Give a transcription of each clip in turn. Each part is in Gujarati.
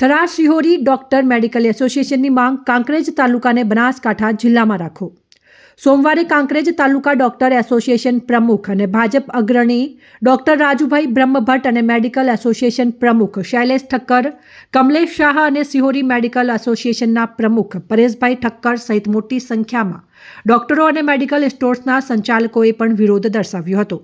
થરા શિહોરી ડોક્ટર મેડિકલ એસોસિએશનની માંગ કાંકરેજ તાલુકાને બનાસકાંઠા જિલ્લામાં રાખો. સોમવારે કાંકરેજ તાલુકા ડોક્ટર એસોસિએશન પ્રમુખ અને ભાજપ અગ્રણી ડોક્ટર રાજુભાઈ બ્રહ્મભટ્ટ અને મેડિકલ એસોસિએશન પ્રમુખ શૈલેષ ઠક્કર, કમલેશ શાહ અને સિહોરી મેડિકલ એસોસિએશનના પ્રમુખ પરેશભાઈ ઠક્કર સહિત મોટી સંખ્યામાં ડોક્ટરો અને મેડિકલ સ્ટોર્સના સંચાલકોએ પણ વિરોધ દર્શાવ્યો હતો.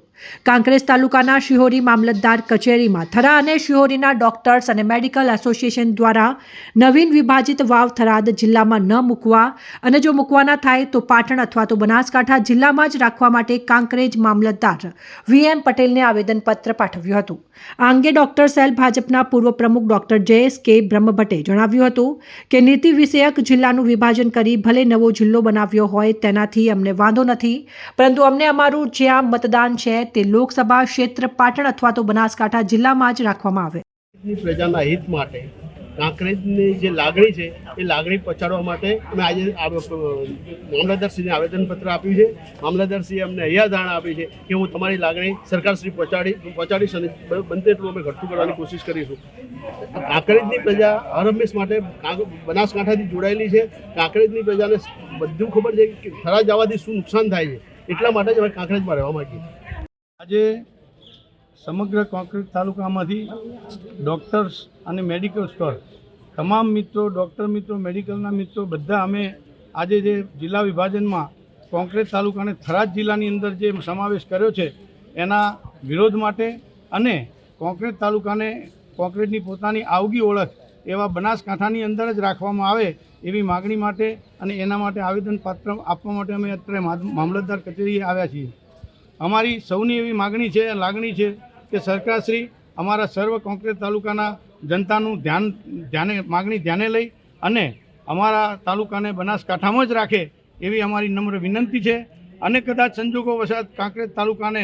કાંકરેજ તાલુકાના શિહોરી મામલતદાર કચેરીમાં થરા અને શિહોરીના ડોક્ટર્સ અને મેડિકલ એસોસિએશન દ્વારા નવીન વિભાજિત વાવ થરાદ જિલ્લામાં ન મૂકવા અને જો મૂકવાના થાય તો પાટણ અથવા તો બનાસકાંઠા જિલ્લામાં જ રાખવા માટે કાંકરેજ મામલતદાર વીએમ પટેલને આવેદનપત્ર પાઠવ્યું હતું. આ અંગે ડોક્ટર સેલ ભાજપના પૂર્વ પ્રમુખ ડોક્ટર જયેશ કે. બ્રહ્મભટ્ટે જણાવ્યું હતું કે, નીતિ વિષયક જિલ્લાનું વિભાજન કરી ભલે નવો જિલ્લો બનાવ્યો હોય તેનાથી અમને વાંધો નથી. પરંતુ અમને અમારું જ્યાં મતદાન છે તે લોકસભા ક્ષેત્ર પાટણ અથવા તો બનાસકાંઠા જિલ્લામાં જ રાખવામાં આવે. પ્રજાના હિત માટે કાંકરેજની જે લાગણી છે, એ લાગણી પહોંચાડવા માટે અમે આજે મામલતદારશ્રીને આવેદનપત્ર આપ્યું છે. મામલતદારશ્રીએ અમને અહીંયા ધારણા આપી છે કે હું તમારી લાગણી સરકારશ્રી પહોંચાડી, પહોંચાડીશ અને બનતે એટલું અમે ઘટતું કરવાની કોશિશ કરીશું. કાંકરેજની પ્રજા હર હંમેશ માટે બનાસકાંઠાથી જોડાયેલી છે. કાંકરેજની પ્રજાને બધું ખબર છે કે થરા જવાથી શું નુકસાન થાય છે, એટલા માટે જ અમે કાંકરેજમાં રહેવા માંગીએ આજે સમગ્ર કોંક્રેટ તાલુકામાંથી ડૉક્ટર્સ અને મેડિકલ સ્ટોર, તમામ મિત્રો, ડૉક્ટર મિત્રો, મેડિકલના મિત્રો, બધા અમે આજે જે જિલ્લા વિભાજનમાં કોંક્રેટ તાલુકાને થરાદ જિલ્લાની અંદર જે સમાવેશ કર્યો છે, એના વિરોધ માટે અને કોંક્રેટ તાલુકાને કોંક્રેટની પોતાની આવગી ઓળખ એવા બનાસકાંઠાની અંદર જ રાખવામાં આવે એવી માગણી માટે અને એના માટે આવેદનપત્ર આપવા માટે અમે અત્યારે મામલતદાર કચેરીએ આવ્યા છીએ. અમારી સૌની એવી માગણી છે લાગણી છે કે સરકારશ્રી અમારા સર્વ કોંક્રેટ તાલુકાના જનતાનું ધ્યાન, ધ્યાને, માગણી ધ્યાને લઈ અને અમારા તાલુકાને બનાસકાંઠામાં જ રાખે એવી અમારી નમ્ર વિનંતી છે. અને કદાચ સંજોગો વસાત કાંકરેજ તાલુકાને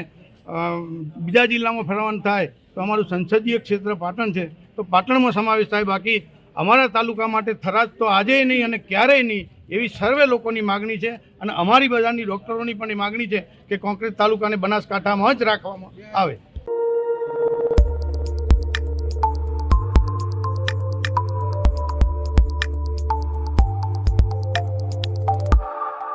બીજા જિલ્લામાં ફરવાનું થાય તો અમારું સંસદીય ક્ષેત્ર પાટણ છે. તો પાટણમાં સમાવેશ થાય. બાકી અમારા તાલુકા માટે થરાદ તો આજે નહીં અને ક્યારેય નહીં એવી સર્વે લોકોની માગણી છે અને અમારી બધાની ડૉક્ટરોની પણ એ માગણી છે કે કોંક્રેટ તાલુકાને બનાસકાંઠામાં જ રાખવામાં આવે.